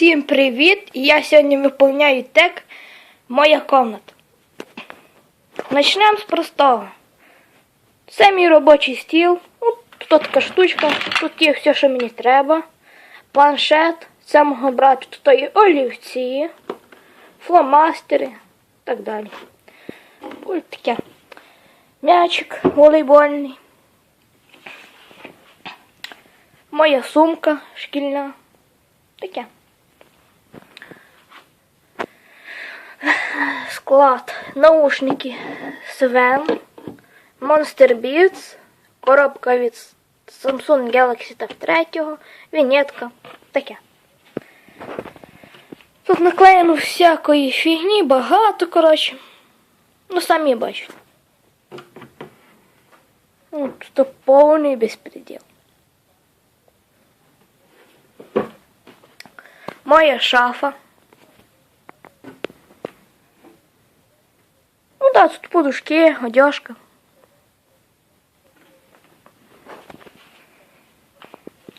Всім привіт! Я сьогодні виповняю тег Моя комната. Почнемо з простого. Це мій робочий стіл. Ну, Тут така штучка, тут є все, що мені треба. Планшет, це мого брата, тут є олівці, фломастери і так далі. Ось таке. М'ячик волейбольний. Моя сумка шкільна. Таке. Склад. Наушники Свен. Monster Beats. Коробка від Samsung Galaxy Tab 3. Вінетка. Таке. Тут наклеєно всякої фігні, багато, коротше. Ну, самі бачите. Ну, тут повний безпреділ. Моя шафа. Ну да, тут подушки, одежка.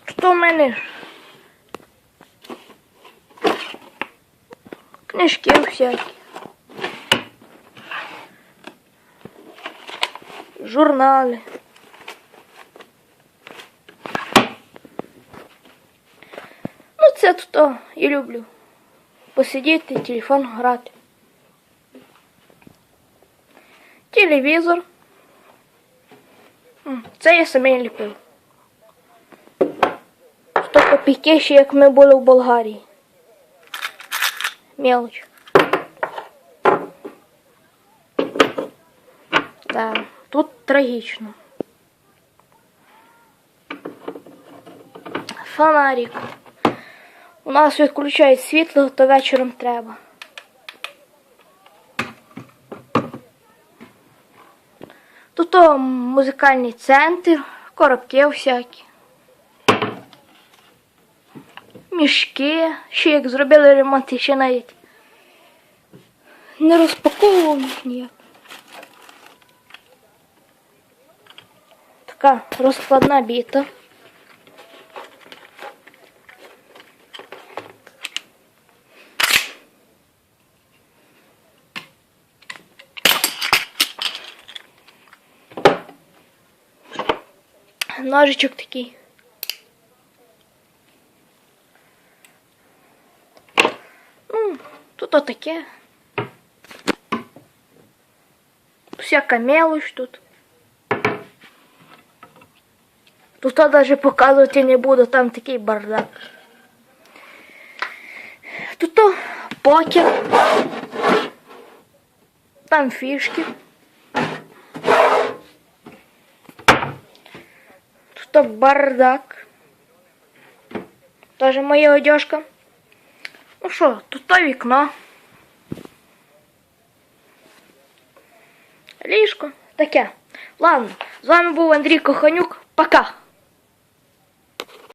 Що в мене? Книжки всякі. Журнали. Ну, це тут і люблю. Посидіти, телефон грати. Телевізор. Це я самі ліпив. 100 копійки ще як ми були в Болгарії. Мелоч. Да, тут трагічно. Фонарик. У нас відключають світло, то вечором треба. Тут музикальний центр, коробки всякі. Мішки, ще як зробили ремонт, і ще навіть не розпаковував їх ніяк. Така розкладна біта. Ножичок такий. Ну, тут отаке. Всяка мелочь тут. Тут я даже показувати не буду, там такий бардак. Тут покер. Там фішки. Тут бардак. Тоже моя одежка. Ну що, тут то вікно. Ліжко. Таке. Ладно, з вами був Андрій Коханюк. Пока.